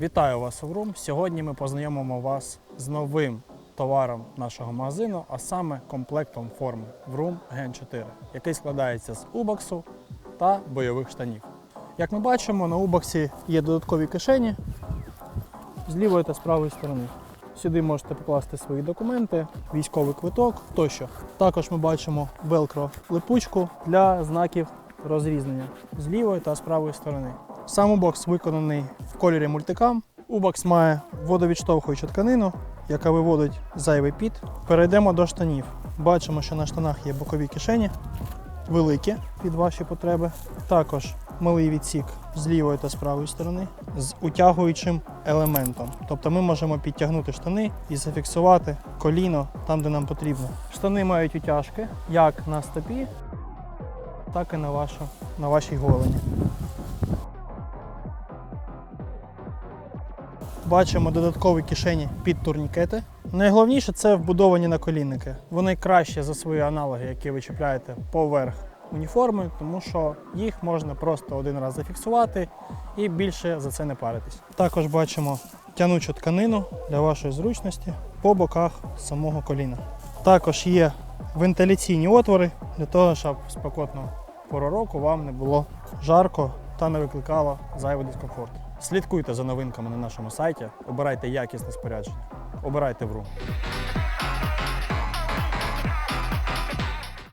Вітаю вас у Врум. Сьогодні ми познайомимо вас з новим товаром нашого магазину, а саме комплектом форми Vroom Gen 4, який складається з убоксу та бойових штанів. Як ми бачимо, на убоксі є додаткові кишені з лівої та з правої сторони. Сюди можете покласти свої документи, військовий квиток тощо. Також ми бачимо велкро липучку для знаків розрізнення з лівої та з правої сторони. Сам убокс виконаний в кольорі мультикам. Убокс має водовідштовхуючу тканину, яка виводить зайвий піт. Перейдемо до штанів. Бачимо, що на штанах є бокові кишені, великі під ваші потреби. Також малий відсік з лівої та з правої сторони з утягуючим елементом. Тобто ми можемо підтягнути штани і зафіксувати коліно там, де нам потрібно. Штани мають утяжки як на стопі, так і на, вашу, на вашій голені. Бачимо додаткові кишені під турнікети. Найголовніше це вбудовані наколінники. Вони краще за свої аналоги, які ви чіпляєте поверх уніформи, тому що їх можна просто один раз зафіксувати і більше за це не паритись. Також бачимо тянучу тканину для вашої зручності по боках самого коліна. Також є вентиляційні отвори для того, щоб в спекотну пору року вам не було жарко та не викликало зайвий дискомфорт. Слідкуйте за новинками на нашому сайті, обирайте якісне спорядження, обирайте ВРУ.